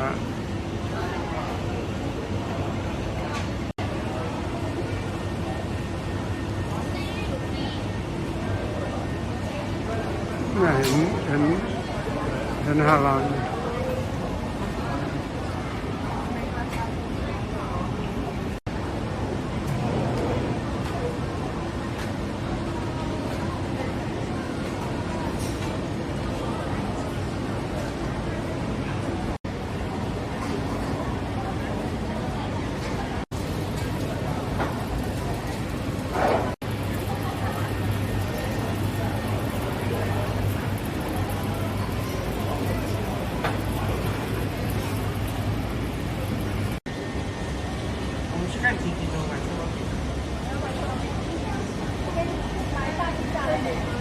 นะเนี่ยเห็นเห็นเ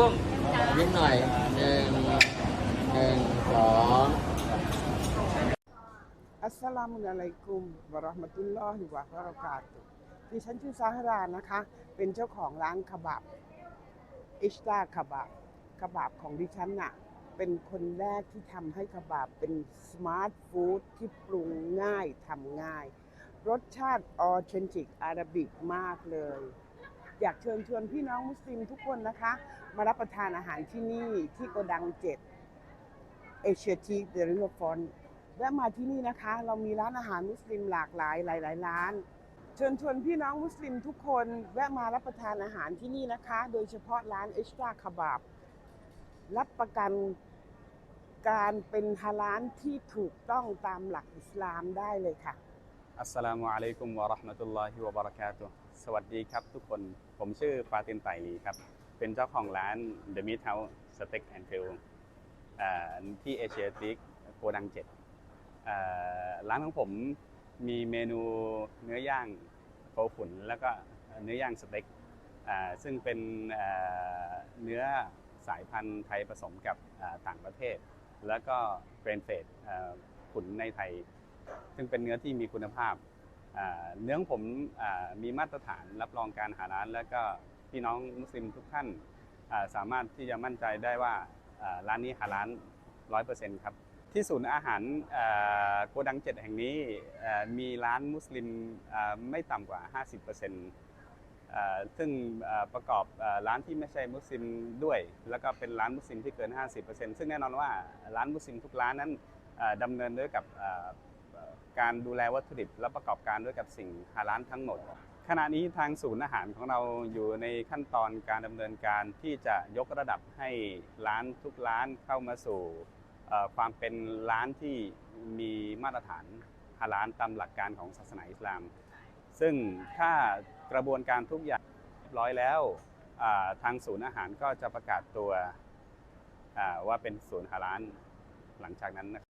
กุ้งยิ้มหน่อยหนึ่งหนึ่งสองอัสสลามุอะลัยกุมวะราะห์มะตุลลอฮิวะบะเราะกาตุดิฉันชื่อซาฮารานะคะ เป็นเจ้าของร้านคบับอิชตาคบับคบับของดิฉันน่ะ เป็นคนแรกที่ทำให้คบับเป็นสมาร์ทฟู้ดที่ปรุงง่ายทำง่าย รสชาติออเทนติกอาราบิกมากเลย อยากเชิญชวนพี่น้องมุสลิมทุกคนนะคะ มารับประทานอาหารที่นี่ที่โกดังเจ็ดเอเชียทีเดลิเวอร์ฟอนแวะมาที่นี่นะคะ เรามีร้านอาหารมุสลิมหลากหลายหลาย ๆ ร้าน เชิญชวนพี่น้องมุสลิมทุกคนแวะมารับประทานอาหารที่นี่นะคะ โดยเฉพาะร้านเอชตาคาบาบรับประกันการเป็นฮาลาลที่ถูกต้องตามหลักอิสลามได้เลยค่ะ อัสสลามุอะลัยกุมวะราะห์มะตุลลอฮิวะบะเราะกาตุฮ์สวัสดีครับทุกคน ผมชื่อฟาตินไตลีครับ เป็นเจ้าของร้าน The Meat House Steak and Grill ที่เอเชียติกโกดังเจ็ดร้านของผมมีเมนูเนื้อย่างโคขุนแล้วก็เนื้อย่างสเต็กซึ่งเป็นเนื้อสายพันธุ์ไทยผสมกับต่างประเทศ แล้วก็เกรนเฟดขุนในไทย ซึ่งเป็นเนื้อที่มีคุณภาพ เนื้องผมมีมาตรฐานรับรองการหาร้าน แล้วก็พี่น้องมุสลิมทุกท่านสามารถที่จะมั่นใจได้ว่าร้านนี้หาร้านร้อยเปอร์เซ็นต์ครับ ที่ศูนย์อาหารโกดังเจ็ดแห่งนี้มีร้านมุสลิมไม่ต่ำกว่า 50%อ่าซึ่งอ่าประกอบร้านที่ไม่ใช่มุสลิมด้วย แล้วก็เป็นร้านมุสลิมที่เกิน 50%ซึ่งแน่นอนว่าร้านมุสลิมทุกร้านนั้นดำเนินด้วยกับ การดูแลวัตถุดิบ และประกอบการด้วยกับสิ่งฮาลาลทั้งหมด ขณะนี้ทางศูนย์อาหารของเราอยู่ในขั้นตอนการดำเนินการที่จะยกระดับให้ร้านทุกร้านเข้ามาสู่ความเป็นร้านที่มีมาตรฐานฮาลาลตามหลักการของศาสนาอิสลาม ซึ่งถ้ากระบวนการทุกอย่างเรียบร้อยแล้วทางศูนย์อาหารก็จะประกาศตัวว่าเป็นศูนย์ฮาลาลหลังจากนั้นนะครับ